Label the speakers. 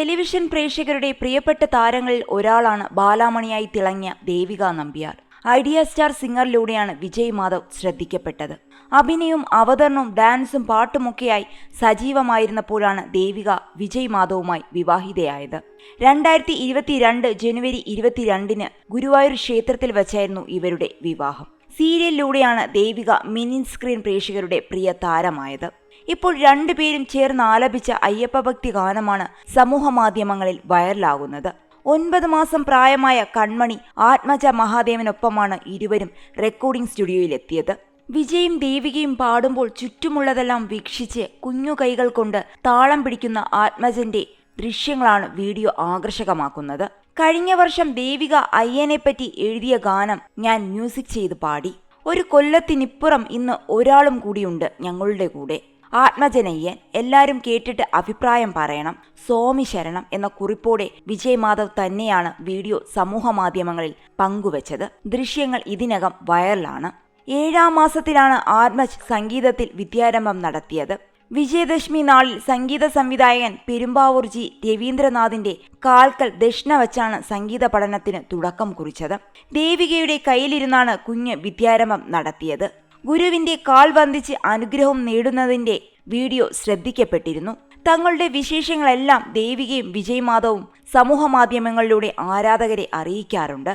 Speaker 1: Television പ്രേക്ഷകരുടെ പ്രിയപ്പെട്ട താരങ്ങളിൽ ഒരാളാണ് ബാലാമണിയായി തിളങ്ങിയ ദേവിക നമ്പ്യാർ. ഐഡിയ സ്റ്റാർ സിംഗറിലൂടെയാണ് വിജയ് മാധവ് ശ്രദ്ധിക്കപ്പെട്ടത്. അഭിനയവും അവതരണവും ഡാൻസും പാട്ടുമൊക്കെയായി സജീവമായിരുന്നപ്പോഴാണ് ദേവിക വിജയ് മാധവുമായി വിവാഹിതയായത്. രണ്ടായിരത്തി ഇരുപത്തിരണ്ട് ജനുവരി ഇരുപത്തിരണ്ടിന് ഗുരുവായൂർ ക്ഷേത്രത്തിൽ വച്ചായിരുന്നു ഇവരുടെ വിവാഹം. സീരിയലിലൂടെയാണ് ദേവിക മിനി സ്ക്രീൻ പ്രേക്ഷകരുടെ പ്രിയ താരമായത്. ഇപ്പോൾ രണ്ടുപേരും ചേർന്ന് ആലപിച്ച അയ്യപ്പ ഭക്തി ഗാനമാണ് സമൂഹ മാധ്യമങ്ങളിൽ വൈറലാകുന്നത്. ഒൻപത് മാസം പ്രായമായ കൺമണി ആത്മജ മഹാദേവനൊപ്പമാണ് ഇരുവരും റെക്കോർഡിംഗ് സ്റ്റുഡിയോയിലെത്തിയത് വിജയും ദേവികയും പാടുമ്പോൾ ചുറ്റുമുള്ളതെല്ലാം വീക്ഷിച്ച് കുഞ്ഞു കൈകൾ കൊണ്ട് താളം പിടിക്കുന്ന ആത്മജന്റെ ദൃശ്യങ്ങളാണ് വീഡിയോ ആകർഷകമാക്കുന്നത്. കഴിഞ്ഞ വർഷം ദേവിക അയ്യനെപ്പറ്റി എഴുതിയ ഗാനം ഞാൻ മ്യൂസിക് ചെയ്ത് പാടി. ഒരു കൊല്ലത്തിനിപ്പുറം ഇന്ന് ഒരാളും കൂടിയുണ്ട് ഞങ്ങളുടെ കൂടെ. ആത്മജനയ്യൻ എല്ലാവരും കേട്ടിട്ട് അഭിപ്രായം പറയണം. സ്വാമി ശരണം എന്ന കുറിപ്പോടെ വിജയ് മാധവ് തന്നെയാണ് വീഡിയോ സമൂഹ മാധ്യമങ്ങളിൽ പങ്കുവച്ചത്. ദൃശ്യങ്ങൾ ഇതിനകം വൈറലാണ് ഏഴാം മാസത്തിലാണ് ആത്മജ് സംഗീതത്തിൽ വിദ്യാരംഭം നടത്തിയത്. വിജയദശമി നാളിൽ സംഗീത സംവിധായകൻ പെരുമ്പാവൂർ ജി രവീന്ദ്രനാഥിന്റെ കാൽക്കൽ ദക്ഷിണ വച്ചാണ് സംഗീത പഠനത്തിന് തുടക്കം കുറിച്ചത്. ദേവികയുടെ കയ്യിലിരുന്നാണ് കുഞ്ഞ് വിദ്യാരംഭം നടത്തിയത്. ഗുരുവിന്റെ കാൽ വന്ദിച്ച് അനുഗ്രഹം നേടുന്നതിന്റെ വീഡിയോ ശ്രദ്ധിക്കപ്പെട്ടിരുന്നു. തങ്ങളുടെ വിശേഷങ്ങളെല്ലാം ദേവികയും വിജയ് മാധവും സമൂഹ മാധ്യമങ്ങളിലൂടെ ആരാധകരെ അറിയിക്കാറുണ്ട്.